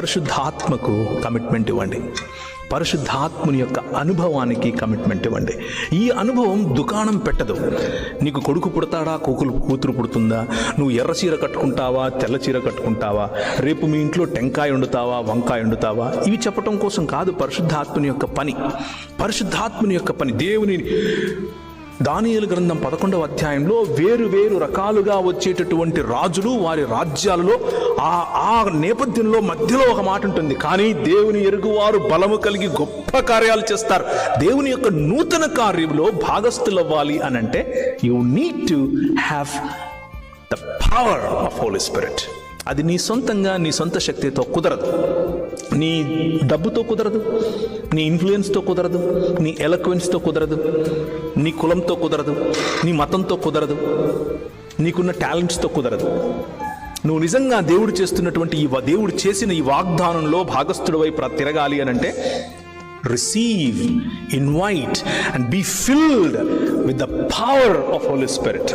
పరిశుద్ధాత్మకు కమిట్మెంట్ ఇవ్వండి. పరిశుద్ధాత్ముని యొక్క అనుభవానికి కమిట్మెంట్ ఇవ్వండి. ఈ అనుభవం దుకాణం పెట్టదు. నీకు కొడుకు పుడతాడా? కూకులు కూతురు పుడుతుందా? నువ్వు ఎర్ర చీర కట్టుకుంటావా? తెల్ల చీర కట్టుకుంటావా? రేపు మీ ఇంట్లో టెంకాయ వండుతావా? వంకాయ వండుతావా? ఇవి చెప్పటం కోసం కాదు పరిశుద్ధాత్ముని యొక్క పని. పరిశుద్ధాత్ముని యొక్క పని. దేవుని దానియలు గ్రంథం పదకొండవ అధ్యాయంలో వేరు వేరు రకాలుగా వచ్చేటటువంటి రాజులు వారి రాజ్యాలలో ఆ ఆ నేపథ్యంలో మధ్యలో ఒక మాట ఉంటుంది. కానీ దేవుని ఎరుగువారు బలము కలిగి గొప్ప కార్యాలు చేస్తారు. దేవుని యొక్క నూతన కార్యంలో భాగస్థులవ్వాలి అని అంటే you need to have the power of Holy Spirit అది నీ సొంతంగా నీ సొంత శక్తితో కుదరదు. నీ డబ్బుతో కుదరదు నీ ఇన్ఫ్లుయెన్స్తో కుదరదు నీ ఎలక్వెన్స్తో కుదరదు నీ కులంతో కుదరదు నీ మతంతో కుదరదు నీకున్న టాలెంట్స్తో కుదరదు. నువ్వు నిజంగా దేవుడు చేస్తున్నటువంటి ఈ దేవుడు చేసిన ఈ వాగ్దానంలో భాగస్థుడు వైపు తిరగాలి అని అంటే receive invite and be filled with the power of Holy Spirit